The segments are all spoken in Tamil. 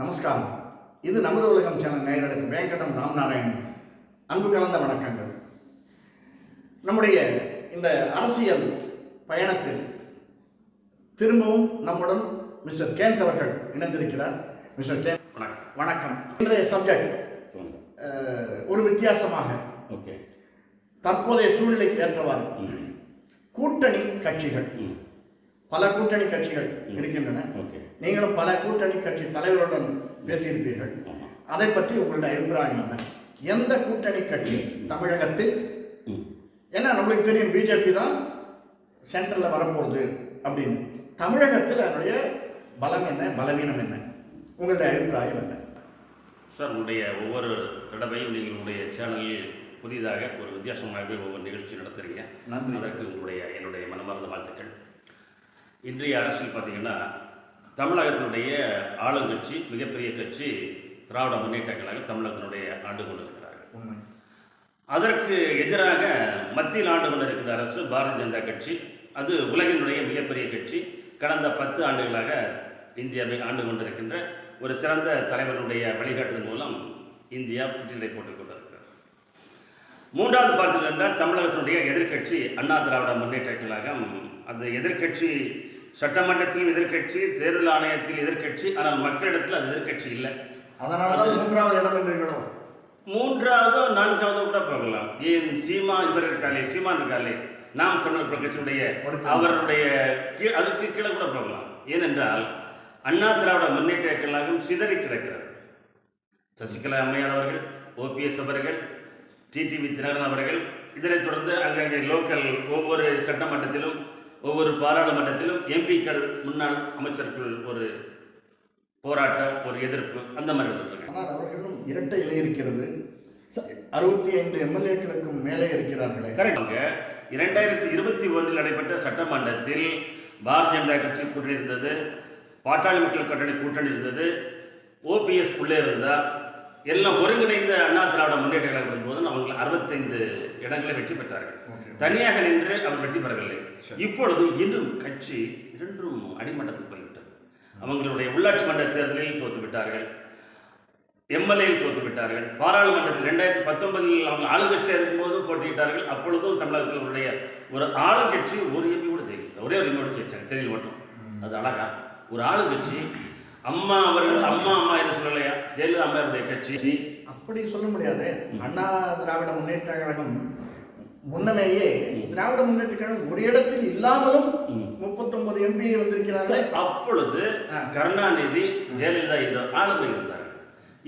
நமஸ்காரம். இது நமது உலகம் சேனல் நேயர்களுக்கு வேங்கடம் ராமநாராயணன் அன்பு கலந்த வணக்கங்கள். நம்முடைய இந்த அரசியல் பயணத்தில் திரும்பவும் நம்முடன் மிஸ்டர் கேன்ஸ் அவர்கள் இணைந்திருக்கிறார். மிஸ்டர் கேன் வணக்கம். வணக்கம். இன்றைய சப்ஜெக்ட் ஒரு வித்தியாசமாக. ஓகே. தற்போதைய சூழ்நிலைக்கு ஏற்றவாறு. கூட்டணி கட்சிகள். பல கூட்டணி கட்சிகள் இருக்கின்றன. ஓகே. நீங்களும் பல கூட்டணி கட்சி தலைவர்களுடன் பேசியிருப்பீர்கள். அதை பற்றி உங்களுடைய அபிப்பிராயம் என்ன? எந்த கூட்டணி கட்சி தமிழகத்தில்? ஏன்னா நம்மளுக்கு தெரியும் பிஜேபி தான் சென்ட்ரலில் வரப்போகுது அப்படின்னு. தமிழகத்தில் அதனுடைய பலம் என்ன? பலவீனம் என்ன? உங்களுடைய அபிப்பிராயம் என்ன? சார் உங்களுடைய ஒவ்வொரு தடவையும் நீங்கள் உங்களுடைய சேனலில் புதிதாக ஒரு வித்தியாசமாகவே ஒவ்வொரு நிகழ்ச்சி நடத்துறீங்க. நன்றி. அதற்கு உங்களுடைய என்னுடைய மனமார்ந்த வாழ்த்துக்கள். இன்றைய அரசியல் பார்த்தீங்கன்னா தமிழகத்தினுடைய ஆளுங்கட்சி மிகப்பெரிய கட்சி திராவிட முன்னேற்ற கழகம் தமிழகத்தினுடைய ஆண்டு கொண்டிருக்கிறார்கள். அதற்கு எதிராக மத்தியில் ஆண்டு கொண்டிருக்கிற அரசு பாரதிய ஜனதா கட்சி அது உலகினுடைய மிகப்பெரிய கட்சி கடந்த பத்து ஆண்டுகளாக இந்தியாவை ஆண்டு கொண்டிருக்கின்ற ஒரு சிறந்த தலைவருடைய வழிகாட்டுதல் மூலம் இந்தியா புற்றிலை போட்டுக் கொண்டிருக்கிறது. மூன்றாவது பார்த்தீர்கள் என்றால் தமிழகத்தினுடைய எதிர்க்கட்சி அண்ணா திராவிட முன்னேற்ற கழகம் அந்த எதிர்க்கட்சி சட்டமன்றத்திலும் எதிர்க்கட்சி தேர்தல் ஆணையத்தில் எதிர்க்கட்சி ஆனால் மக்களிடத்தில் அது எதிர்க்கட்சி இல்லை. அதனால தான் மூன்றாவது இடம் என்றீர்களோ மூன்றாவதோ நான்காவதோ கூட போகலாம் ஏன் சீமா இவர் இருக்காளே சீமா இருக்காளே நாம் தமிழர் கட்சியினுடைய ஒருத்தர். அவருடைய கீழ் அதுக்கு கீழே கூட போகலாம் ஏனென்றால் அண்ணா திராவிட முன்னேற்ற கழகம் சிதறி கிடக்கிறது. சசிகலா அம்மையார் அவர்கள் ஓபிஎஸ் அவர்கள் டிடிவி தினகரன் அவர்கள் இதனைத் தொடர்ந்து அங்கங்கே லோக்கல் ஒவ்வொரு சட்டமன்றத்திலும் ஒவ்வொரு பாராளுமன்றத்திலும் எம்பிக்கள் முன்னாள் அமைச்சர்கள் ஒரு போராட்டம் ஒரு எதிர்ப்பு அந்த மாதிரி இருந்துட்டு ஆனால் அவர்களும் இரட்டை இலை இருக்கிறது. அறுபத்தி ஐந்து எம்எல்ஏக்களுக்கும் மேலே இருக்கிறார்களே. கரெக்டாங்க இரண்டாயிரத்தி இருபத்தி ஒன்றில் நடைபெற்ற சட்டமன்றத்தில் பாரதிய ஜனதா கட்சி கூட்டணி இருந்தது பாட்டாளி மக்கள் கூட்டணி கூட்டணி இருந்தது ஓபிஎஸ் உள்ளே இருந்தா எல்லாம் ஒருங்கிணைந்த அண்ணா திராவிட முன்னேற்ற கழகம் இருந்தபோது அவங்க அறுபத்தைந்து இடங்களை வெற்றி பெற்றார்கள். தனியாக நின்று அவர் வெற்றி பெறவில்லை. இப்பொழுது இன்னும் கட்சி இரண்டும் அடிமட்டத்துக்கு போய்விட்டது. அவங்களுடைய உள்ளாட்சி மன்ற தேர்தலில் தோத்து விட்டார்கள். எம்எல்ஏயில் தோத்து விட்டார்கள். பாராளுமன்றத்தில் ரெண்டாயிரத்தி பத்தொன்பதில் அவங்க ஆளுங்கட்சியாக இருக்கும்போது போட்டியிட்டார்கள். அப்பொழுதும் தமிழகத்தில் உடைய ஒரு ஆளுங்கட்சி ஒரு எம்பி கூட ஜெயிக்கல. ஒரே ஒரு எம்பியோட ஜெயிச்சாங்க. தெரியல மட்டும். அது அழகா. ஒரு ஆளுங்கட்சி அம்மா அவர்கள் அம்மா அம்மா என்று சொல்லலையா? ஜெயலலிதா அம்மாவுடைய கட்சி. அப்படி சொல்ல முடியாது. அண்ணா திராவிட முன்னேற்ற கழகம் முன்னமேயே திராவிட முன்னேற்ற கழகம் ஒரு இடத்தில் இல்லாமலும். முப்பத்தொன்பது எம்பி வந்திருக்கிறார்கள். அப்பொழுது. கருணாநிதி ஜெயலலிதா என்ற ஆளுமை இருந்தார்கள்.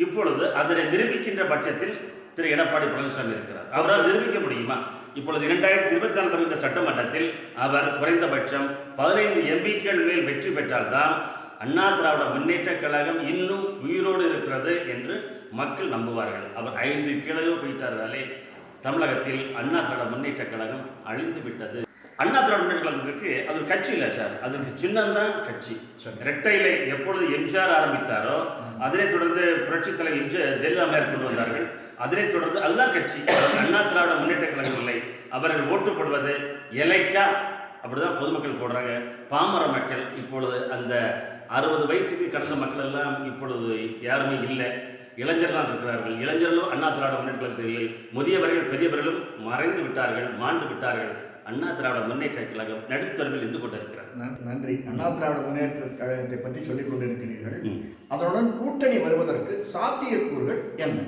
இப்பொழுது அதனை நிரூபிக்கின்ற பட்சத்தில் திரு எடப்பாடி பழனிசாமி இருக்கிறார். அவரால் நிரூபிக்க முடியுமா? இப்பொழுது இரண்டாயிரத்தி இருபத்தி வருகின்ற சட்டமன்றத்தில் அவர் குறைந்தபட்சம் பதினைந்து எம்பிக்கள் மேல் வெற்றி பெற்றால்தான் அண்ணா திராவிட முன்னேற்ற கழகம் இன்னும் உயிரோடு இருக்கிறது என்று மக்கள் நம்புவார்கள். அவர் ஐந்து கீழே போயிட்டார்களே தமிழகத்தில் அண்ணா திராவிட முன்னேற்ற கழகம் அழிந்து விட்டது. அண்ணா திராவிட முன்னேற்ற கழகத்துக்கு அது ஒரு கட்சி இல்லை சார். அதுக்கு சின்னம்தான் கட்சி. சரி. இரட்டையிலை எப்பொழுது எம்ஜிஆர் ஆரம்பித்தாரோ அதனைத் தொடர்ந்து புரட்சித் தலைவர் எம்ஜிஆர் ஜெயலலிதா அம்மையார் கொண்டு வந்தார்கள். அதனைத் தொடர்ந்து அதுதான் கட்சி. அண்ணா திராவிட முன்னேற்ற கழகம் இல்லை. அவர்கள் ஓட்டு போடுவது எலைக்கா அப்படிதான் பொதுமக்கள் போடுறாங்க. பாமர மக்கள் இப்பொழுது அந்த அறுபது வயசுக்கு கடந்த மக்கள் எல்லாம் இப்பொழுது யாருமே இல்லை. இளைஞர்கள் இருக்கிறார்கள். இளைஞர்களும் அண்ணா திராவிட முன்னேற்ற கழகத்தில் முதியவர்கள் பெரியவர்களும் மறைந்து விட்டார்கள் மாண்டு விட்டார்கள். அண்ணா திராவிட முன்னேற்ற கழகம் நடுத்தரவில் நின்று கொண்டிருக்கிறார் நன்- நன்றி. அண்ணா திராவிட முன்னேற்ற கழகத்தை பற்றி சொல்லிக் கொண்டிருக்கிறீர்கள். அதனுடன் கூட்டணி வருவதற்கு சாத்தியக்கூறுகள் என்ன?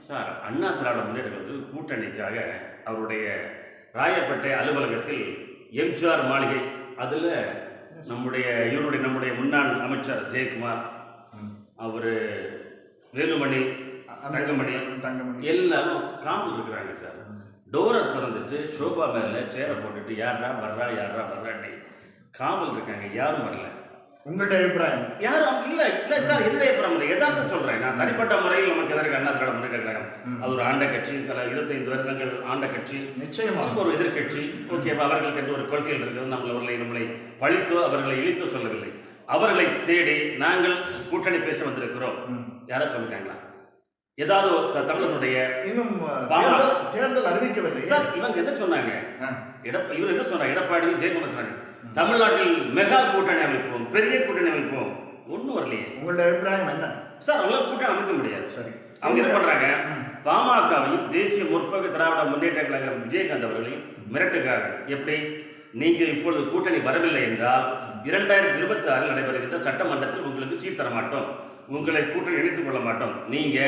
சார் அண்ணா திராவிட முன்னேற்ற கழகத்தில் கூட்டணிக்காக அவருடைய ராயப்பேட்டை அலுவலகத்தில் எம்ஜிஆர் மாளிகை அதில் நம்முடைய இவருடைய நம்முடைய முன்னாள் அமைச்சர் ஜெயக்குமார் அவர் வேலுமணி தங்கமணி தங்கமணி எல்லாரும் காவல் இருக்கிறாங்க சார். டோரை திறந்துட்டு ஷோபா மேலே சேரை போட்டுட்டு யாரா வர்றா யாரா வர்றான்னு காவல் இருக்காங்க யாரும் வரல. உங்களுடைய அபிப்பிராயம்? யாரும் இல்ல இல்ல சார் என்னுடைய பிரமுறை யதார்த்தம் சொல்றேன். நான் தனிப்பட்ட முறையில் நமக்கு எதற்கு அண்ணா திராவிட முன்னேற்ற கழகம். அது ஒரு ஆண்ட கட்சி பல இருபத்தைந்து வருடங்கள் ஆண்ட கட்சி. நிச்சயமாக ஒரு எதிர்க்கட்சி ஓகே அவர்களுக்கு என்று ஒரு கொள்கைகள் இருக்கிறது. நம்மளை நம்மளை பழித்தோ அவர்களை இழித்தோ சொல்லவில்லை. அவர்களை தேடி நாங்கள் கூட்டணி பேச வந்திருக்கிறோம். யாரா சொல்லிருக்காங்களா ஏதாவது தமிழனுடைய இன்னும். தேர்தல் அறிவிக்கவில்லை. சார் இவங்க என்ன சொன்னாங்க? இவர் என்ன சொன்னார்? எடப்பாடி ஜெயக்குமார் சொன்னாங்க தமிழ்நாட்டில் மெகா கூட்டணி அமைப்போம் பெரிய கூட்டணி அமைப்போம். ஒன்றும் வரலையே. உங்களுடைய அபிப்பிராயம் என்ன? சார் அவங்க கூட்டம் அமைக்க முடியாது. சரி. அவங்க என்ன பண்றாங்க? ம். பாமகவையும் தேசிய முற்போக்கு திராவிட முன்னேற்ற கழகம் விஜயகாந்த் அவர்களையும் மிரட்டுகிறார்கள் எப்படி? நீங்கள் இப்பொழுது கூட்டணி வரவில்லை என்றால் இரண்டாயிரத்தி இருபத்தி ஆறில் நடைபெறுகின்ற சட்டமன்றத்தில் உங்களுக்கு சீட் தர மாட்டோம் உங்களை கூட்டணி இணைத்துக் கொள்ள மாட்டோம். நீங்க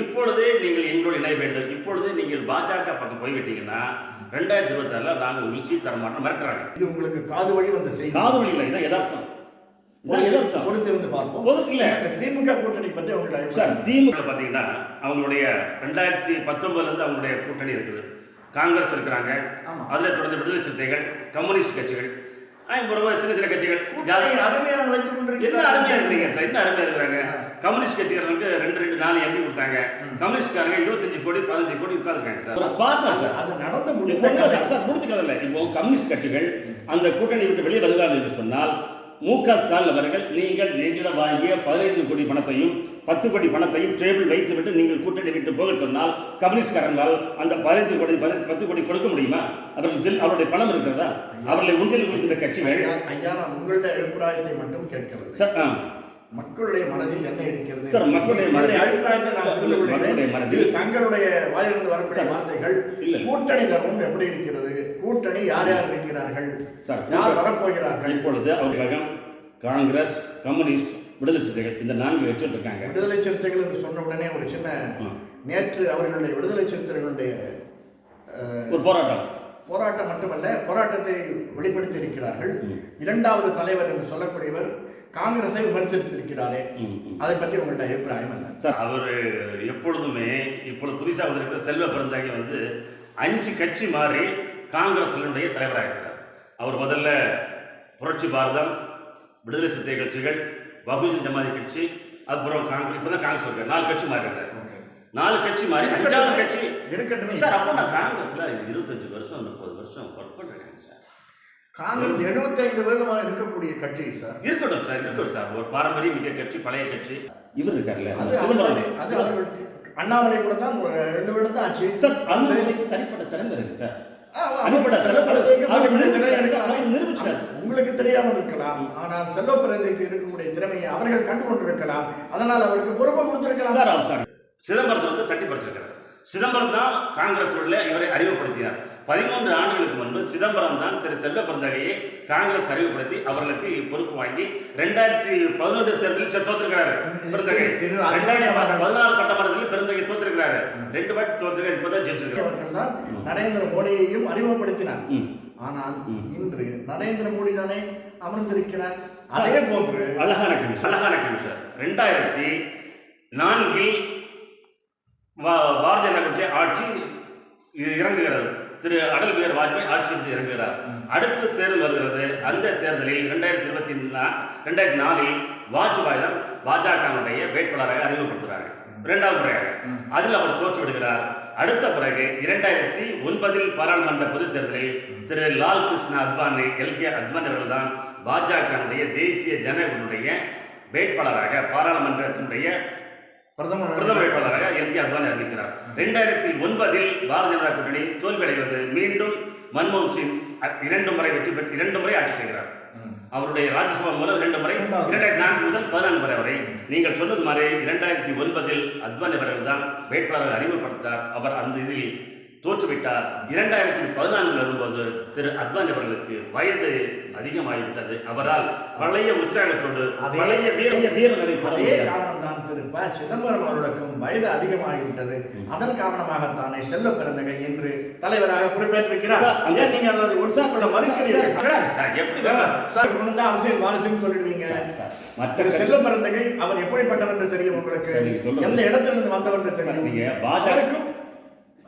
இப்பொழுதே நீங்கள் எங்களோடு இணைய வேண்டும். இப்பொழுதே நீங்கள் பாஜக பக்கம் போய்விட்டீங்கன்னா ரெண்டாயிரத்தி இருபத்தி ஆறில் நாங்கள் உங்களுக்கு சீட் தர மாட்டோம் மிரட்டுறாங்க. இது உங்களுக்கு காது வழி வந்த செய்தி. காது இதான் யதார்த்தம். இதான் யதார்த்தம். பொறுத்திருந்து பார்ப்போம். இல்லை. திமுக கூட்டணி பற்றி உங்களுடைய சார் திமுக பார்த்தீங்கன்னா அவங்களுடைய ரெண்டாயிரத்தி பத்தொன்பதுலேருந்து அவங்களுடைய கூட்டணி இருக்குது. காங்கிரஸ் இருக்கிறாங்க. அதில் தொடர்ந்து விடுதலை சிறுத்தைகள் கம்யூனிஸ்ட் கட்சிகள் இப்போ ரொம்ப சின்ன சின்ன கட்சிகள். அருமையாக வைத்துக் என்ன கொண்டிருக்கிறார் அருமையாக இருக்கிறீங்க? சார் என்ன அருமையாக இருக்கிறாங்க. கம்யூனிஸ்ட் கட்சிகளுக்கு ரெண்டு ரெண்டு நாலு எம்பி கொடுத்தாங்க. கம்யூனிஸ்ட்காரங்க இருபத்தஞ்சு கோடி பதினஞ்சு கோடி உட்காந்துருக்காங்க சார். பார்த்தேன் சார் அது நடந்த சார்? சார் முடிச்சுக்கிறதில்ல இப்போ கம்யூனிஸ்ட் கட்சிகள் அந்த கூட்டணி விட்டு வெளியே வருகிறார்கள் என்று சொன்னால் மு க ஸ்டாலின் அவர்கள் நீங்கள் எங்களிடம் வாங்கிய பதினைந்து கோடி பணத்தையும் பத்து கோடி பணத்தையும் டேபிள் வைத்துவிட்டு நீங்கள் கூட்டணி விட்டு போக சொன்னால் கம்யூனிஸ்ட்காரங்களால் அந்த பதினைந்து கோடி பதினைந்து பத்து கோடி கொடுக்க முடியுமா? அவர்கள் அவருடைய பணம் இருக்கிறதா? அவர்களை உண்டில் கொடுக்கின்ற கட்சிகள்? ஐயா, நான் உங்களுடைய அபிப்பிராயத்தை மட்டும் கேட்கவில்லை. சார் மக்களுடைய மனதில் என்ன இருக்கிறது? சார், மக்களுடைய மனதில் அபிப்பிராயத்தை நான் மக்களுடைய. மனதில் தங்களுடைய வாயிலிருந்து வரக்கூடிய வார்த்தைகள். இல்ல. கூட்டணி தர்மம் எப்படி இருக்கிறது? கூட்டணி யார் யார் இருக்கிறார்கள்? சார், யார் வரப்போகிறார்கள்? இப்பொழுது அவர்களும் காங்கிரஸ் கம்யூனிஸ்ட் விடுதலை சிறுத்தைகள் இந்த நான்கு கட்சிகள் இருக்காங்க விடுதலை சிறுத்தைகள் என்று சொன்ன உடனே ஒரு சின்ன. நேற்று அவர்களுடைய விடுதலை சிறுத்தைகளுடைய ஒரு போராட்டம் போராட்டம் மட்டுமல்ல போராட்டத்தை வெளிப்படுத்தி இருக்கிறார்கள். இரண்டாவது தலைவர் என்று சொல்லக்கூடியவர் காங்கிரஸை விமர்சித்திருக்கிறாரே. அதை பற்றி உங்களுடைய அபிப்பிராயம் என்ன சார் அவர் எப்பொழுதுமே இப்பொழுது புதுசாக வந்திருக்கிற செல்வ பெருந்தாங்கி வந்து அஞ்சு கட்சி மாறி காங்கிரசினுடைய தலைவராக இருக்கிறார் அவர் முதல்ல புரட்சி பாரதம் விடுதலை சிறுத்தை கட்சிகள் பகுஜன் ஜமாதி கட்சி அப்புறம் காங்கிரஸ் இப்போ தான் காங்கிரஸ் இருக்கார். நாலு கட்சி மாறி இருக்கார் நாலு கட்சி மாறி அஞ்சாவது கட்சி. இருக்கட்டும் சார் அப்போ நான் காங்கிரஸ்ல இருபத்தஞ்சு வருஷம் முப்பது வருஷம் ஒர்க் பண்ணுறேன் சார். காங்கிரஸ் 75 வருடமாக இருக்கக்கூடிய கட்சி சார். இருக்கட்டும் சார் இருக்கட்டும் சார். ஒரு பாரம்பரிய மிக்க கட்சி பழைய கட்சி. இவர் இருக்கார்ல அது அண்ணாமலை கூட தான் ரெண்டு வருடம் தான் ஆச்சு. சார் அண்ணாமலைக்கு தனிப்பட்ட திறமை இருக்கு சார். உங்களுக்கு தெரியாமல் இருக்கலாம் ஆனால் செல்வப்பிரதிக்கு இருக்கக்கூடிய திறமையை அவர்கள் கண்டு கொண்டிருக்கலாம் அதனால் அவருக்கு பொறுப்பை கொடுத்திருக்கலாம் சார் சிதம்பரத்தை வந்து தட்டி பறிச்சிருக்காரு. சிதம்பரம் தான் காங்கிரஸ் உள்ள இவரை அறிமுகப்படுத்தினார். பதிமூன்று ஆண்டுகளுக்கு முன்பு சிதம்பரம் தான் திரு செல்வ பிறந்தகையை காங்கிரஸ் அறிமுகப்படுத்தி அவர்களுக்கு பொறுப்பு வாங்கி ரெண்டாயிரத்தி பதினொன்று தேர்தலில் தோத்திருக்கிறாரு பிறந்தகை ரெண்டாயிரத்தி பதினாறு சட்டமன்றத்தில் பிறந்தகை தோத்திருக்கிறாரு ரெண்டு வாட்டி தோத்திருக்காரு இப்பதான் ஜெயிச்சிருக்காரு. நரேந்திர மோடியையும் அறிமுகப்படுத்தினார். ஆனால். இன்று நரேந்திர மோடி தானே அமர்ந்திருக்கிறார். அதே போன்று அழகான கமிஷன் அழகான கமிஷன் ரெண்டாயிரத்தி நான்கில் பாரதிய ஜனதா கட்சி ஆட்சி இறங்குகிறது. திரு அடல் பிகாரி வாஜ்பாய் ஆட்சி விட்டு இறங்குகிறார். அடுத்த தேர்தல் வருகிறது. அந்த தேர்தலில் ரெண்டாயிரத்தி இருபத்தி ரெண்டாயிரத்தி நாலில் வாஜ்பாய் தான் பாஜகவுடைய வேட்பாளராக அறிமுகப்படுத்துகிறாங்க இரண்டாவது முறையாக. அதில் அவர் தோற்று விடுகிறார் அடுத்த பிறகு இரண்டாயிரத்தி ஒன்பதில் பாராளுமன்ற பொதுத் தேர்தலில் திரு லால் கிருஷ்ண அத்வானி எல். கே. அத்வானி அவர்கள் தான் பாஜகவுடைய தேசிய ஜனகனுடைய வேட்பாளராக பாராளுமன்றத்தினுடைய பிரதமர் பிரதம வேட்பாளராக எல் கே அத்வானி அறிவிக்கிறார். ரெண்டாயிரத்தி ஒன்பதில் பாரதிய ஜனதா கூட்டணி தோல்வியடைகிறது மீண்டும் மன்மோகன் சிங் இரண்டு முறை வெற்றி பெற்று இரண்டு முறை ஆட்சி செய்கிறார். அவருடைய ராஜ்யசபா மூலம் இரண்டு முறை. இரண்டாயிரத்தி நான்கு முதல் பதினான்கு முறை வரை. நீங்கள் சொன்னது மாதிரி இரண்டாயிரத்தி ஒன்பதில் அத்வானி அவர்கள் தான் வேட்பாளரை அறிமுகப்படுத்தார். அவர் அந்த இதில் தோற்றுவிட்டார். இரண்டாயிரத்தி பதினான்கில் வரும்போது திரு அத்வானி அவர்களுக்கு வயது அதிகமாகிவிட்டது. அவரால் பழைய உற்சாகத்தோடு பழைய வீர வீரர்களை அதே. காரணம். தான் திரு ப. சிதம்பரம் அவர்களுக்கும் வயது அதிகமாகிவிட்டது. அதன் காரணமாகத்தானே செல்ல பிறந்தகை என்று தலைவராக பொறுப்பேற்றிருக்கிறார். ஏன் நீங்கள் அதை உற்சாகப்பட மறுக்கிறீர்கள்? சார், அரசியல் வாரிசுன்னு சொல்லிடுவீங்க மற்ற செல்ல பிறந்தகை அவர் எப்படிப்பட்டவர் என்று தெரியும் உங்களுக்கு? நீங்க எந்த இடத்துல இருந்து வந்தவர் நீங்க தெரியும்? பாஜக அவருக்கும்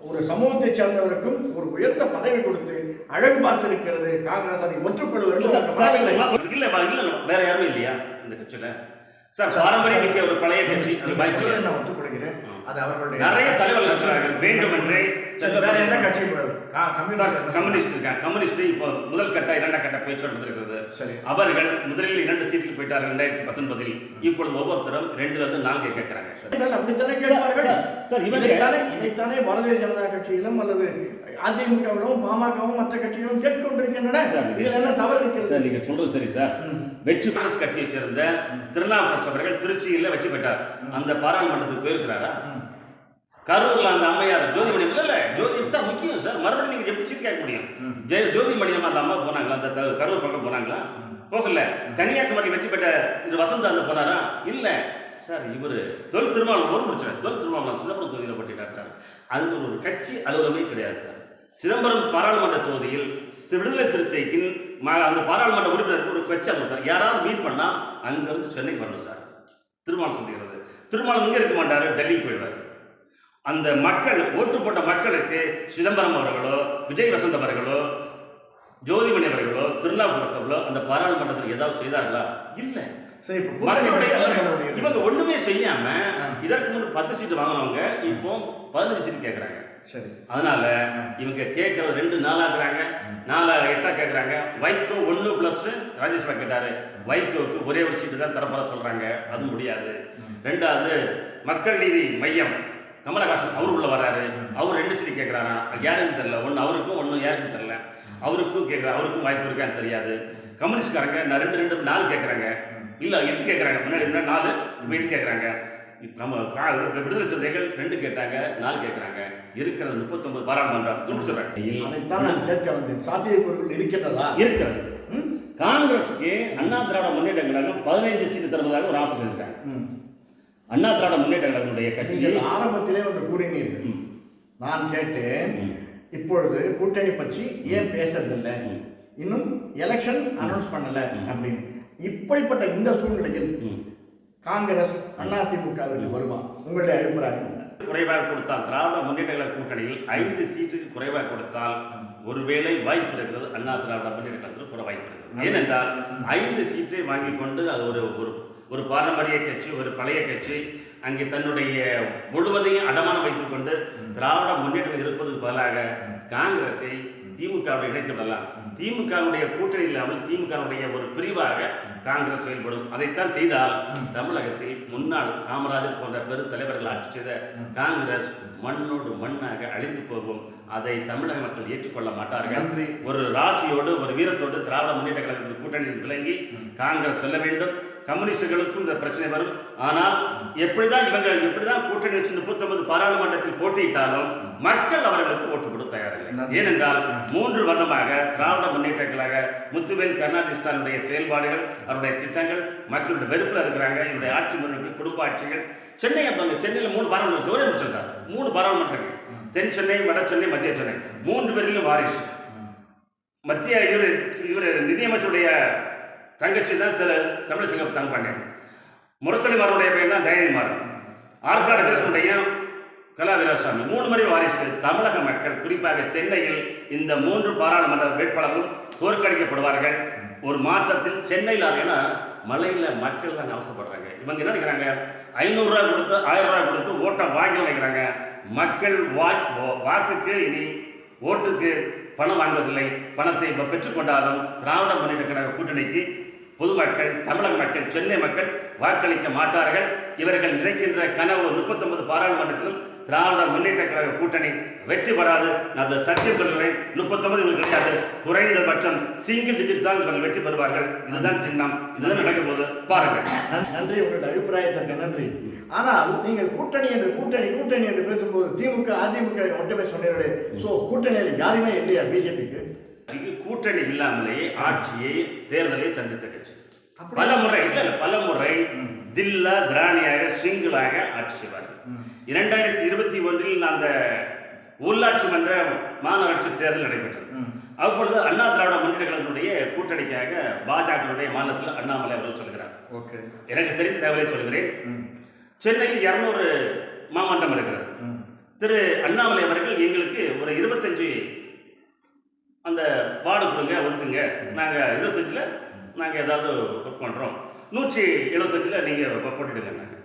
ஒரு சமூகத்தை சேர்ந்தவருக்கும் ஒரு உயர்ந்த பதவி கொடுத்து அழகு பார்த்திருக்கிறது காங்கிரஸ் அதை ஒற்றுக்கொள்வதற்கு. இல்ல, இல்ல, வேற யாருமே இல்லையா இந்த கட்சியில சார் பாரம்பரிய மிக்க ஒரு பழைய கட்சி. நான் ஒத்துக்கொள்கிறேன் அது அவர்களுடைய நிறைய தலைவர்கள் வேண்டுமென்றே சரி, வேற எந்த கட்சி. கம்யூனிஸ்ட் இருக்காங்க. கம்யூனிஸ்ட் இப்போ முதல் கட்ட இரண்டாம் கட்ட பேச்சுவார்த்தை நடந்திருக்கிறது சரி. அவர்கள் முதலில் இரண்டு சீட்டில் போயிட்டார்கள் ரெண்டாயிரத்தி பத்தொன்பதில். இப்பொழுது ஒவ்வொருத்தரும் ரெண்டுல இருந்து நான்கு கேட்கிறாங்க சார், இதைத்தானே பாரதிய ஜனதா கட்சியிலும் அல்லது அதிமுகவிலும் பாமகவும் மற்ற கட்சிகளும் கேட்டுக்கொண்டிருக்கின்றன. சார், இதில் என்ன தவறு இருக்கிறது? சார் நீங்க சொல்றது சரி சார். வெற்றி காங்கிரஸ் கட்சியை சேர்ந்த திருநாவுக்கரசு அவர்கள் திருச்சியில் வெற்றி பெற்றார். அந்த பாராளுமன்றத்துக்கு போயிருக்கிறாரா. கரூர்ல அந்த அம்மையார் ஜோதிமணி இல்ல இல்ல ஜோதி சார் முக்கியம் சார் மறுபடியும் நீங்க எப்படி சீட் கேட்க முடியும். ஜெய ஜோதிமணியம் அந்த அம்மா போனாங்களா? அந்த கரூர் பக்கம் போனாங்களா? போகல. கன்னியாகுமரி வெற்றி பெற்ற இது வசந்த் அந்த போனாரா? இல்ல. சார் இவர் தொல் திருமாவளவன் ஒரு முடிச்சார். தொல் திருமாவளவன் சிதம்பரம் தொகுதியில் போட்டிட்டார் சார் அது ஒரு கட்சி அலுவலகமே கிடையாது சார் சிதம்பரம் பாராளுமன்ற தொகுதியில் திரு விடுதலை ம- அந்த பாராளுமன்ற உறுப்பினர் ஒரு கட்சி அலுவலகம் சார் யாராவது மீட் பண்ணா அங்கிருந்து சென்னை வரணும் சார் திருமாவளவன் சொல்லுகிறது திருமாவளவன் இங்கே இருக்க மாட்டாரு டெல்லிக்கு போயிடுவார். அந்த மக்கள் ஓட்டு போட்ட மக்களுக்கு சிதம்பரம் அவர்களோ விஜய் வசந்த் அவர்களோ ஜோதிமணி அவர்களோ திருநாவுக்கரசு அவர்களோ அந்த பாராளுமன்றத்தில் ஏதாவது செய்தார்களா? இல்ல? இவங்க ஒண்ணுமே செய்யாம. இதற்கு முன்பு பத்து சீட்டு வாங்கினவங்க இப்போ பதினஞ்சு சீட்டு கேட்கறாங்க சரி. அதனால. இவங்க கேட்கறது ரெண்டு நாலாக்குறாங்க. நாலா எட்டா கேட்கறாங்க வைகோ ஒன்று ப்ளஸ் ராஜேஷ் பா கேட்டாரு வைகோவுக்கு ஒரே ஒரு சீட்டு தான் தரப்போறா சொல்றாங்க. அது முடியாது. ரெண்டாவது மக்கள் நீதி மையம். கமலஹாசன் அவர் உள்ள வர்றாரு. அவர் ரெண்டு சீட்டு கேட்குறாரா யாருக்கும் தெரியல. ஒன்று அவருக்கும் ஒன்று யாருக்கும் தெரியல. அவருக்கும் கேட்குற அவருக்கும் வாய்ப்பு இருக்கான்னு தெரியாது. கம்யூனிஸ்ட்காரங்க நான் ரெண்டு ரெண்டு நாலு கேட்குறாங்க இல்லை எட்டு கேட்குறாங்க முன்னாடி முன்னாடி நாலு எட்டு கேட்குறாங்க நம்ம கா- விடுதலை சிறுத்தைகள் ரெண்டு கேட்டாங்க நாலு கேட்குறாங்க இருக்கிறது முப்பத்தொன்பது பாராளுமன்றம். முடிச்சிடுறாங்க அதைத்தான் நான் கேட்க வந்தேன். சாத்தியக்கூறுகள் இருக்கிறது? ம்? காங்கிரஸுக்கு அண்ணா திராவிட முன்னேற்ற கழகம் பதினைஞ்சு சீட்டு தருவதாக ஒரு ஆஃபர் இருக்காங்க. அண்ணா திராவிட முன்னேற்ற கழகத்துடைய கட்சி. ஆரம்பத்திலே ஒன்று கூறினீர்கள். நான் கேட்டேன். இப்பொழுது கூட்டணி பற்றி ஏன் பேசுறதில்ல. இன்னும் எலெக்ஷன் அனௌன்ஸ் பண்ணல அப்படின்னு. இப்படிப்பட்ட இந்த சூழ்நிலையில். காங்கிரஸ் அதிமுகவிற்கு வருமா? உங்களுடைய அபிப்பிராயம்? குறைவாக கொடுத்தால் திராவிட முன்னேற்ற கழக கூட்டணியில் ஐந்து சீட்டுக்கு குறைவாக கொடுத்தால் ஒருவேளை வாய்ப்பு இருக்கிறது. அண்ணா திராவிட முன்னேற்ற கழகத்தில் கூட வாய்ப்பு இருக்கிறது. ஏனென்றால் ஐந்து சீட்டை வாங்கி கொண்டு அது ஒரு ஒரு ஒரு பாரம்பரிய கட்சி ஒரு பழைய கட்சி அங்கே தன்னுடைய முழுவதையும் அடமானம் வைத்துக் கொண்டு திராவிட முன்னேற்றம் இருப்பதற்கு பதிலாக காங்கிரஸை திமுகவை இணைத்து விடலாம் திமுகவுடைய கூட்டணி இல்லாமல் திமுகவுடைய ஒரு பிரிவாக காங்கிரஸ் செயல்படும். அதைத்தான் செய்தால் தமிழகத்தில் முன்னாள் காமராஜர் போன்ற பெரும் தலைவர்கள் ஆட்சி செய்த காங்கிரஸ் மண்ணோடு மண்ணாக அழிந்து போகும். அதை தமிழக மக்கள் ஏற்றுக்கொள்ள மாட்டார்கள். ஒரு ராசியோடு ஒரு வீரத்தோடு திராவிட முன்னேற்ற கழகத்தின் கூட்டணியில் விளங்கி காங்கிரஸ் செல்ல வேண்டும். கம்யூனிஸ்டுகளுக்கும் இந்த பிரச்சனை வரும். ஆனால் எப்படிதான் இவங்க எப்படிதான் கூட்டணி வச்சு முப்பத்தொன்பது பாராளுமன்றத்தில் போட்டியிட்டாலும் மக்கள் அவர்களுக்கு ஓட்டு போட தயாரில்லை. ஏனென்றால் மூன்று வருடமாக திராவிட முன்னேற்ற கழக முத்துவேல் கருணாநிதி ஸ்டாலினுடைய செயல்பாடுகள் அவருடைய திட்டங்கள் மக்களுடைய வெறுப்பில் இருக்கிறாங்க இவருடைய ஆட்சி முறைகள் குடும்ப ஆட்சிகள். சென்னை சென்னையில் மூணு பாராளுமன்றம் ஒரே மூணு பாராளுமன்றங்கள். தென் சென்னை வட சென்னை மத்திய சென்னை. மூன்று பேரிலும் வாரிசு. மத்திய இவர் இவர் நிதியமைச்சருடைய தங்கச்சி தான் சில தமிழ் தங்கப்பாண்டியன் முரசொலி மாறனுடைய பையன் தான் தயனிமாறன் ஆற்காடு பேசனுடைய கலா வீராசாமி மூணு முறை வாரிசு தமிழக மக்கள் குறிப்பாக சென்னையில் இந்த மூன்று பாராளுமன்ற வேட்பாளர்களும் தோற்கடிக்கப்படுவார்கள். ஒரு மாற்றத்தில் சென்னையில் ஏன்னா மலையில் மக்கள் தான் அவசப்படுறாங்க இவங்க என்ன நினைக்கிறாங்க? ஐநூறுரூவா கொடுத்து ஆயிரம் ரூபாய் கொடுத்து ஓட்டை வாங்கி நினைக்கிறாங்க. மக்கள் வா- வாக்குக்கு இனி ஓட்டுக்கு பணம் வாங்குவதில்லை. பணத்தை இப்ப பெற்றுக்கொண்டாலும் திராவிட முன்னேற்ற கழக கூட்டணிக்கு பொதுமக்கள் தமிழக மக்கள் சென்னை மக்கள் வாக்களிக்க மாட்டார்கள். இவர்கள் நினைக்கின்ற கனவு முப்பத்தொன்பது பாராளுமன்றத்திலும் திராவிட முன்னேற்ற கழக கூட்டணி வெற்றி பெறாது. நான் அதை சத்தியம் சொல்கிறேன் முப்பத்தொன்பது இவங்களுக்கு கிடையாது. குறைந்தபட்சம் சிங்கிள் டிஜிட் தான் இவர்கள் வெற்றி பெறுவார்கள். இதுதான் சின்னம். இதுதான் நடக்க போகுது. பாருங்கள். நன்- நன்றி. உங்களுடைய அபிப்பிராயத்திற்கு நன்றி. ஆனால் நீங்கள் கூட்டணி என்று கூட்டணி கூட்டணி என்று பேசும்போது திமுக அதிமுக மட்டுமே சொன்னீர்களே. ஸோ கூட்டணியில் யாருமே இல்லையா? பிஜேபிக்கு கூட்டணி இல்லாமலேயே ஆட்சியை தேர்தலை சந்தித்த கட்சி பல முறை இல்ல பல முறை. தில்லா திராணியாக சிங்கிளாக ஆட்சி செய்வார்கள் ம். இரண்டாயிரத்தி இருபத்தி ஒன்றில் அந்த உள்ளாட்சி மன்ற மாநகராட்சி தேர்தல் நடைபெற்றது. அப்பொழுது அண்ணா திராவிட முன்னேற்ற கழகத்தினுடைய கூட்டணிக்காக பாஜகவுடைய மாநிலத்தில் அண்ணாமலை அவர்கள் சொல்கிறார் ஓகே எனக்கு தெரிந்த தகவலை சொல்கிறேன். சென்னையில் இருநூறு மாமன்றம் இருக்கிறது. திரு அண்ணாமலை அவர்கள் எங்களுக்கு ஒரு இருபத்தஞ்சு அந்த வார்டு கொடுங்க ஒதுக்குங்க. நாங்கள் இருபத்தஞ்சில் நாங்கள் ஏதாவது ஒர்க் பண்ணுறோம் நூற்றி எழுபத்தஞ்சில் நீங்கள் போட்டுடுங்க நாங்கள்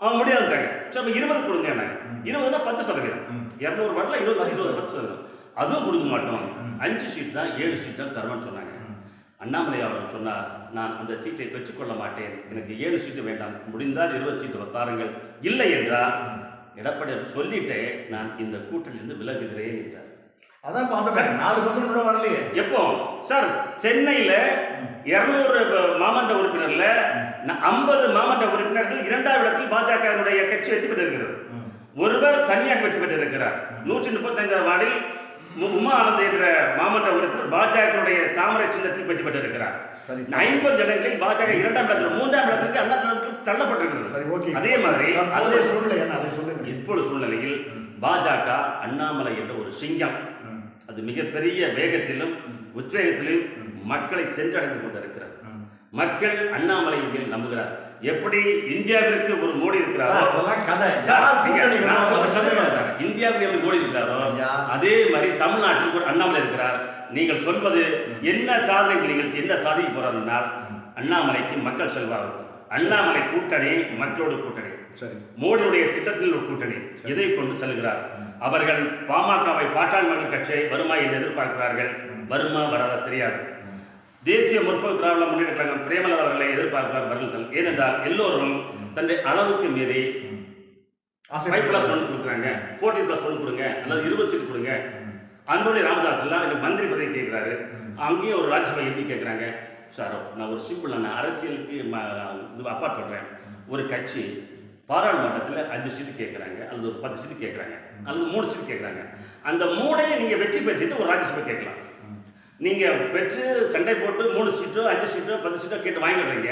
அவன் முடியாதுட்டாங்க சரி அப்போ இருபது கொடுங்க நாங்கள் இருபதுனா பத்து சதவீதம். இரநூறு வார்டில் இருபது இருபது பத்து சதவீதம். அதுவும் கொடுக்க மாட்டோம். அஞ்சு சீட் தான் ஏழு சீட் தான் தருவேன்னு சொன்னாங்க. அண்ணாமலை அவர்கள் சொன்னார் நான் அந்த சீட்டை பெற்றுக்கொள்ள மாட்டேன். எனக்கு ஏழு சீட்டு வேண்டாம். முடிந்தால் இருபது சீட்டு தாருங்கள். இல்லை என்றால் எடப்பாடி சொல்லிட்டே நான் இந்த கூட்டணியிலிருந்து விலகுகிறேன் என்றார். அதான் பார்த்துட்டேன் நாலு பர்சன்ட் கூட வரலையே. எப்போ? சார் சென்னையில இருநூறு மாமன்ற உறுப்பினர்ல ஐம்பது மாமன்ற உறுப்பினர்கள் இரண்டாவது இடத்தில் பாஜகவினுடைய கட்சி வெற்றி பெற்றிருக்கிறது. ஒருவர் தனியாக வெற்றி பெற்றிருக்கிறார். நூற்றி முப்பத்தைந்தாம் வார்டில் உமா ஆனந்த் என்ற மாமன்ற உறுப்பினர் பாஜகவுடைய தாமரை சின்னத்தில் வெற்றி பெற்றிருக்கிறார். சரி. ஐம்பது இடங்களில் பாஜக இரண்டாம் இடத்தில் மூன்றாம் இடத்திற்கு அண்ணா திமுக தள்ளப்பட்டிருக்கிறது. சரி ஓகே. அதே மாதிரி சூழ்நிலை அதை சொல்லுங்க இப்பொழுது சூழ்நிலையில் பாஜக அண்ணாமலை என்ற ஒரு சிங்கம் அது மிகப்பெரிய வேகத்திலும் உத்வேகத்திலும் மக்களை சென்றடைந்து கொண்டிருக்கிறது ம். மக்கள் அண்ணாமலை மேல் நம்புகிறார். எப்படி இந்தியாவிற்கு ஒரு மோடி இருக்கிறாரோ. இந்தியாவுக்கு எப்படி மோடி இருக்கிறாரோ. அதே மாதிரி தமிழ்நாட்டில் ஒரு அண்ணாமலை இருக்கிறார். நீங்கள் சொல்வது என்ன சாதனைகள் நிகழ்ச்சி என்ன சாதிக்க போறாருன்னால் அண்ணாமலைக்கு மக்கள் செல்வார்கள். அண்ணாமலை கூட்டணி மக்களோட கூட்டணி. மோடியுடைய திட்டத்தில் ஒரு கூட்டணி இதை கொண்டு செல்கிறார். அவர்கள் பாமகவை பாட்டாளி மக்கள் கட்சியை வருமா என்று எதிர்பார்க்கிறார்கள். வருமா வராதா தெரியாது. தேசிய முற்போக்கு திராவிட முன்னேற்ற கழகம் பிரேமலதா அவர்களை எதிர்பார்க்கிறார் வருங்கள் ஏனென்றால் எல்லோரும் தன்னுடைய அளவுக்கு மீறி ஃபைவ் பிளஸ் ஒன் கொடுக்குறாங்க. ஃபோர்ட்டி பிளஸ் ஒன் கொடுங்க. அல்லது இருபது சீட் கொடுங்க. அன்புடைய ராமதாஸ் எல்லாம் எனக்கு மந்திரி பதவி கேட்குறாரு. அங்கேயும் ஒரு ராஜ்யசபா எம்பி கேட்குறாங்க. சார் நான் ஒரு சிம்பிள் நான் அரசியலுக்கு இது அப்பாட் பண்ணுறேன் ஒரு கட்சி பாராளுமன்றத்தில் அஞ்சு சீட்டு கேட்குறாங்க அல்லது ஒரு பத்து சீட்டு கேட்குறாங்க அல்லது மூணு சீட்டு கேட்குறாங்க அந்த மூணையை நீங்கள் வெற்றி பெற்றுட்டு ஒரு ராஜ்யசபா கேட்கலாம். நீங்கள் பெற்று சண்டை போட்டு மூணு சீட்டோ அஞ்சு சீட்டோ பத்து சீட்டோ கேட்டு வாங்கிடுறீங்க.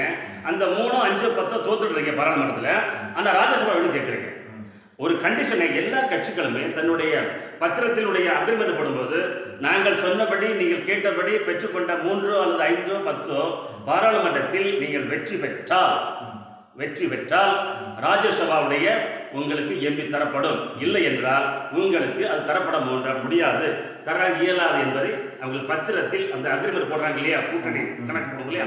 அந்த மூணோ அஞ்சோ பத்தோ தோத்துடுறீங்க பாராளுமன்றத்தில். ஆனால் ராஜ்யசபா வேணும் கேட்குறீங்க ஒரு கண்டிஷனை எல்லா கட்சிகளுமே தன்னுடைய பத்திரத்தினுடைய அக்ரிமெண்ட் போடும்போது நாங்கள் சொன்னபடி நீங்கள் கேட்டபடி பெற்றுக்கொண்ட மூன்றோ அல்லது ஐந்தோ பத்தோ பாராளுமன்றத்தில் நீங்கள் வெற்றி பெற்றால் வெற்றி பெற்றால் ராஜ்யசபாவுடைய உங்களுக்கு எம்பி தரப்படும். இல்லை என்றால் உங்களுக்கு அது தரப்பட முட- முடியாது. தர இயலாது என்பதை அவங்க பத்திரத்தில் அந்த அக்ரிமெண்ட் போடுறாங்க இல்லையா? கூட்டணி கணக்கு போடுங்க இல்லையா?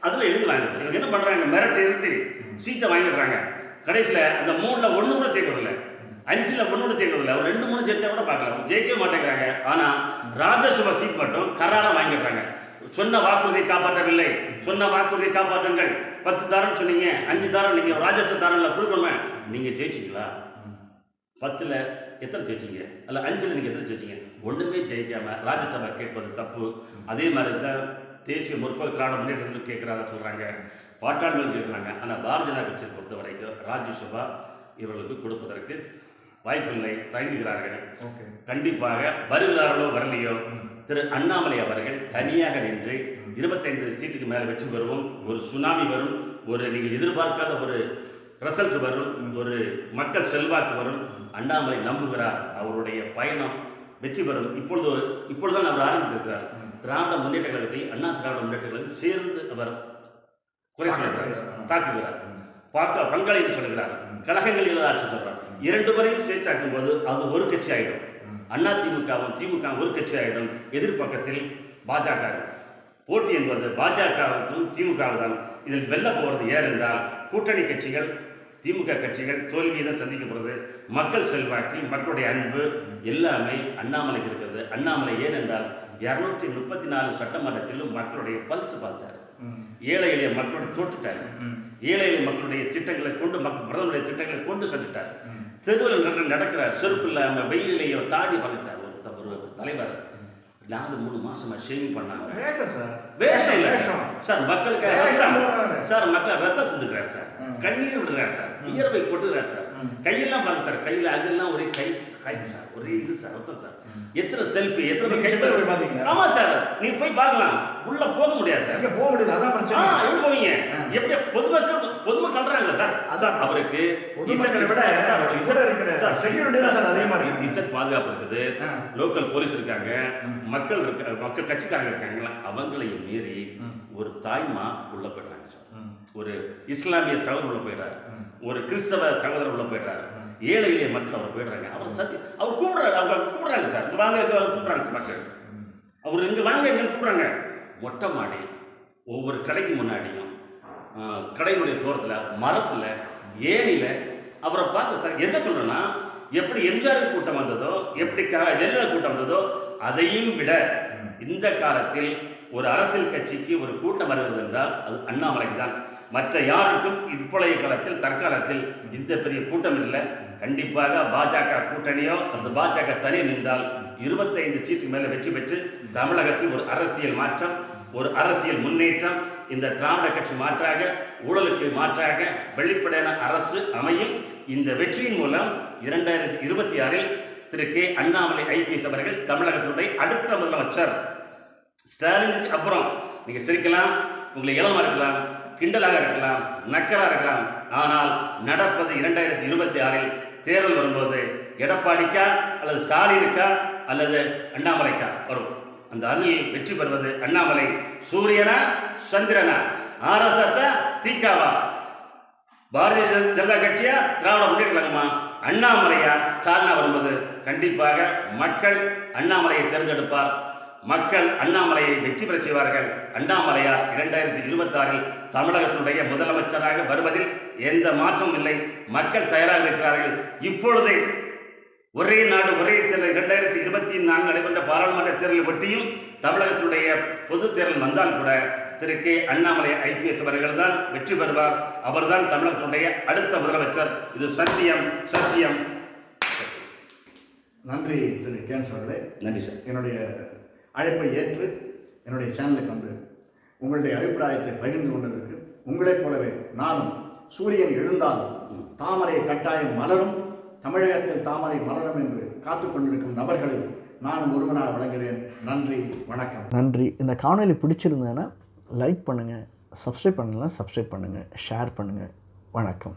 அதில் எழுதுவாங்க இவங்க என்ன பண்ணுறாங்க மிரட்டி இருட்டி சீட்டை வாங்கிடுறாங்க. கடைசியில் அந்த மூணில் ஒன்று கூட சேர்க்கறதில்ல. அஞ்சில் ஒன்று கூட சேர்க்கறதில்ல. ஒரு ரெண்டு மூணு ஜெயிச்சா கூட பார்க்கலாம். ஜெயிக்கவே மாட்டேங்கிறாங்க. ஆனால் ராஜ்யசபா சீட் மட்டும் கராராக வாங்கிடுறாங்க. சொன்ன வாக்குறுதியை காப்பாற்றவில்லை. சொன்ன வாக்குறுதியை காப்பாற்றுங்கள். பத்து தாரம் சொன்னீங்க அஞ்சு தாரம் நீங்கள் ராஜஸ்தான் தாரம்ல கொடுக்கணுமே நீங்கள் ஜெயிச்சிங்களா? பத்தில் எத்தனை ஜெயிச்சீங்க? அல்ல அஞ்சில் நீங்கள் எத்தனை ஜெயிச்சீங்க? ஒன்றுமே ஜெயிக்காம ராஜ்யசபா கேட்பது தப்பு. அதே மாதிரி தான் தேசிய முற்போக்கு திராவிட முன்னேற்றங்கள் கேட்குறதா சொல்கிறாங்க பாட்டாளர்கள் கேட்குறாங்க. ஆனால் பாரதிய ஜனதா கட்சியை பொறுத்த வரைக்கும் ராஜ்யசபா இவர்களுக்கு கொடுப்பதற்கு வாய்ப்பில்லை தயங்குகிறார்கள். ஓகே. கண்டிப்பாக வருகிறார்களோ வரலையோ திரு அண்ணாமலை அவர்கள் தனியாக நின்று இருபத்தைந்து சீட்டுக்கு மேலே வெற்றி பெறுவோம். ஒரு சுனாமி வரும் ஒரு நீங்கள் எதிர்பார்க்காத ஒரு ரிசல்ட் வரும் ஒரு மக்கள் செல்வாக்கு வரும். அண்ணாமலை நம்புகிறார் அவருடைய பயணம் வெற்றி பெறும். இப்பொழுது இப்பொழுதுதான் அவர் ஆரம்பித்திருக்கிறார். திராவிட முன்னேற்ற கழகத்தை அண்ணா திராவிட முன்னேற்ற கழகத்தை சேர்ந்து அவர் குறை சொல்கிறார். தாக்குகிறார். பார்க்க பங்காளின்னு சொல்கிறார். கழகங்கள் ஆட்சி சொல்றார். இரண்டு வரையும் சேர்த்தாக்கும் போது அது ஒரு கட்சி ஆயிடும். அண்ணா திமுகவும் திமுக ஒரு கட்சி ஆயிடும். எதிர்ப்பக்கத்தில் பாஜக போட்டி என்பது பாஜகவுக்கும் திமுக தான். இதில் வெல்ல போவது ஏன் என்றால் கூட்டணி கட்சிகள் திமுக கட்சிகள் தோல்வியை தான் சந்திக்க போகிறது மக்கள் செல்வாக்கு மக்களுடைய அன்பு எல்லாமே அண்ணாமலைக்கு இருக்கிறது. அண்ணாமலை ஏன் என்றால் இருநூற்றி முப்பத்தி நாலு சட்டமன்றத்திலும் மக்களுடைய பல்ஸ் பார்த்தார். ஏழை எளிய மக்களோட தோட்டுட்டார் ஏழை எளிய மக்களுடைய திட்டங்களை கொண்டு மக்கள் பிரதமருடைய திட்டங்களை கொண்டு சென்றுட்டார். தெருவில் நடக்க நடக்கிறார் செருப்பு இல்லாமல் வெயிலையோ தாடி பண்ண சார் ஒரு ஒரு தலைவர். நாலு மூணு மாசமா ஷேவிங் பண்ணாங்க. வேஷம் சார். வேஷம் சார் மக்களுக்கு. சார் மக்கள் ரத்தம் சிந்துக்கிறார் சார். கண்ணீர் விடுறாரு சார். வியர்வை கொட்டுறாரு சார். கையெல்லாம் பாருங்க சார். கையில அதெல்லாம் ஒரே கை கை சார். ஒரே இது சார் ரத்தம் சார். எத்தனை செல்ஃபி எத்தனை கை பாத்தீங்களா? ஆமா சார். நீங்க போய் பார்க்கலாம். உள்ள போக முடியாது சார். எங்க போக முடியல அதான் பிரச்சனை. எப்படி போவீங்க. எப்படி பொதுமக்கள் பொதுமக்கள்ன்றாங்க சார். சார் அவருக்கு பொதுமக்களை விட சார், security தான் சார் அதிகமா இருக்கு. இசட் பாதுகாப்பு இருக்குது. லோக்கல் போலீஸ் இருக்காங்க. மக்கள் இருக்க மக்கள் கட்சிக்காரங்க இருக்காங்களா? அவங்களையும் மீறி. ஒரு தாய்மா உள்ள போயிடுறாங்க சார். ஒரு இஸ்லாமிய சகோதரர் உள்ள போயிடுறாரு. ஒரு கிறிஸ்தவ சகோதரர் உள்ள போயிடுறாரு. ஏழை எளிய மக்கள் அவர் போயிடுறாங்க. அவர் சத்தி அவர் கூப்பிடுறாரு அவங்க கூப்பிடுறாங்க சார். இங்க வாங்க கூப்பிடுறாங்க சார் மக்கள். அவர் இங்கே வாங்க எங்க கூப்பிட்றாங்க. மொட்டை மாடி ஒவ்வொரு கடைக்கு முன்னாடியும் கடையினுடைய தோரத்தில் மரத்தில் ஏணியில் அவரை பார்த்து சார் என்ன சொல்கிறேன்னா எப்படி எம்ஜிஆர் கூட்டம் வந்ததோ எப்படி க ஜெயலலிதா கூட்டம் வந்ததோ அதையும் விட இந்த காலத்தில் ஒரு அரசியல் கட்சிக்கு ஒரு கூட்டம் வருவது என்றால் அது அண்ணாமலைக்கு தான் மற்ற யாருக்கும் இப்பொழுதைய காலத்தில் தற்காலத்தில் இந்த பெரிய கூட்டம் இல்லை கண்டிப்பாக பாஜக கூட்டணியோ அல்லது பாஜக தனி நின்றால் இருபத்தைந்து சீட்டுக்கு மேலே வெற்றி பெற்று தமிழகத்தில் ஒரு அரசியல் மாற்றம் ஒரு அரசியல் முன்னேற்றம் இந்த திராவிட கட்சி மாற்றாக ஊழலுக்கு மாற்றாக வெளிப்படையான அரசு அமையும். இந்த வெற்றியின் மூலம் இரண்டாயிரத்தி இருபத்தி ஆறில் திரு கே. அண்ணாமலை ஐபிஎஸ் அவர்கள் தமிழகத்துடைய அடுத்த முதலமைச்சர். ஸ்டாலினுக்கு அப்புறம் நீங்க சிரிக்கலாம் உங்களை இளமா இருக்கலாம் கிண்டலாக இருக்கலாம் நக்கலாக இருக்கலாம். ஆனால் நடப்பது இரண்டாயிரத்தி இருபத்தி ஆறில் தேர்தல் வரும்போது எடப்பாடிக்கா அல்லது ஸ்டாலினுக்கா அல்லது அண்ணாமலைக்கா வரும். அந்த அணியில் வெற்றி பெறுவது அண்ணாமலை சூரியனா சந்திரனா ஆர்எஸ்எஸ் திகாவா பாரதிய ஜனதா கட்சியா திராவிட முன்னேற்ற கழகமா? அண்ணாமலையா ஸ்டாலினா வரும்போது கண்டிப்பாக மக்கள் அண்ணாமலையை தேர்ந்தெடுப்பார். மக்கள் அண்ணாமலையை வெற்றி பெற செய்வார்கள். அண்ணாமலையா இரண்டாயிரத்தி இருபத்தி ஆறில் தமிழகத்தினுடைய முதலமைச்சராக வருவதில் எந்த மாற்றமும் இல்லை. மக்கள் தயாராக இருக்கிறார்கள். இப்பொழுதே ஒரே நாடு ஒரே தேர்தல் இரண்டாயிரத்தி இருபத்தி நான்கு நடைபெற்ற பாராளுமன்ற தேர்தலை ஒட்டியும் தமிழகத்தினுடைய பொது தேர்தல் வந்தால் கூட திரு. கே. அண்ணாமலை ஐபிஎஸ் அவர்கள் தான் வெற்றி பெறுவார். அவர்தான் தமிழகத்தினுடைய அடுத்த முதலமைச்சர். இது சத்தியம் சத்தியம். நன்றி திரு. கேன்ஸ் அவர்களே. நன்றி சார். என்னுடைய அழைப்பை ஏற்று என்னுடைய சேனலுக்கு வந்து உங்களுடைய அபிப்பிராயத்தை பகிர்ந்து கொண்டதற்கு உங்களைப் போலவே நானும் சூரியன் எழுந்தால் தாமரை கட்டாயம் மலரும் தமிழகத்தில் தாமரை மலரும் என்று காத்துக்கொண்டிருக்கும் நபர்களில் நானும் ஒருவனாக விளங்குகிறேன். நன்றி வணக்கம். நன்றி. இந்த காணொலி பிடிச்சிருந்தேன்னா லைக் பண்ணுங்கள் சப்ஸ்கிரைப் பண்ணலாம் சப்ஸ்கிரைப் பண்ணுங்கள் ஷேர் பண்ணுங்கள் வணக்கம்.